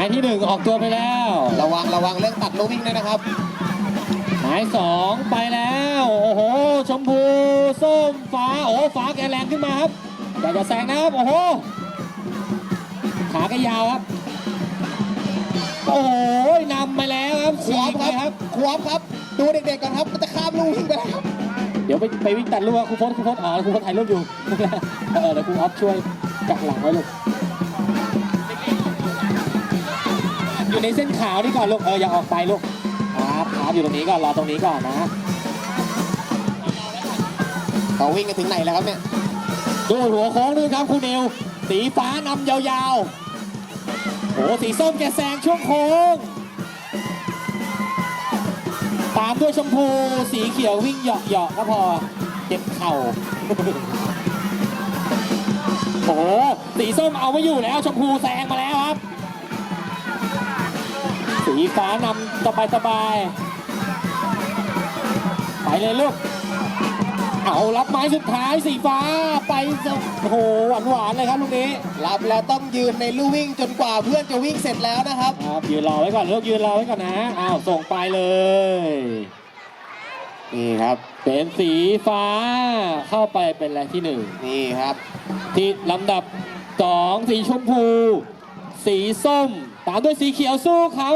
ายที่หนึ่งออกตัวไปแล้ว ระวังระวังเรื่องตัดลูกวิ่งด้วยนะครับ หมายสองไปแล้ว โอ้โห ชมพูส้มฟ้า โอ้โหฟ้าแกแรงขึ้นมาครับอยากจะแซงนะครับ โอ้โห ขาก็ยาวครับ โอ้โหนำไปแล้วครับคฉีวบกคเลรับยครับควบครับ ดูเด็กๆก่อนครับมันจะข้ามลูกวิ่งไปแล้วเดี๋ยวไปไปวิ่งตัดรูปกับครูพจน์ครูพจน์อ๋อครูพจน์ถ่ายรูปอยู่ เออเดี๋ยวครูออฟช่วยกักหลังไว้ลูก อยู่ในเส้นขาวนี่ก่อนลูกเอออย่าออกไปลูกครับครับอยู่ตรงนี้ก่อนรอตรงนี้ก่อนนะเขาวิ่งกันถึงไหนแล้วครับเนี่ยดูหัวโค้งด้วยครับครูนิวสีฟ้านำยาวๆโอ้สีส้มแกแซงช่วงโค้งตามด้วยชมพูสีเขียววิ่งเหยาะๆก็พอเจ็บเข่าโอ้โหสีส้มเอาไม่อยู่แล้วชมพูแซงมาแล้วครับ สีฟ้านำสบายสบายๆไปเลยลูก เอารับไม้สุดท้ายสีฟ้าไปสโอ้โหหวานหวานๆเลยครับลูกนี้รับแล้วต้องยืนในลู่วิ่งจนกว่าเพื่อนจะวิ่งเสร็จแล้วนะครับ ครับยืนรอไว้ก่อนลูกยืนรอไว้ก่อนนะอ้าวส่งไปเลยนี่ครับ เป็นสีฟ้าเข้าไปเป็นแรงที่หนึ่งนี่ครับ ที่ลำดับสองสีชมพู สีส้ม ตามด้วยสีเขียวสู้เขา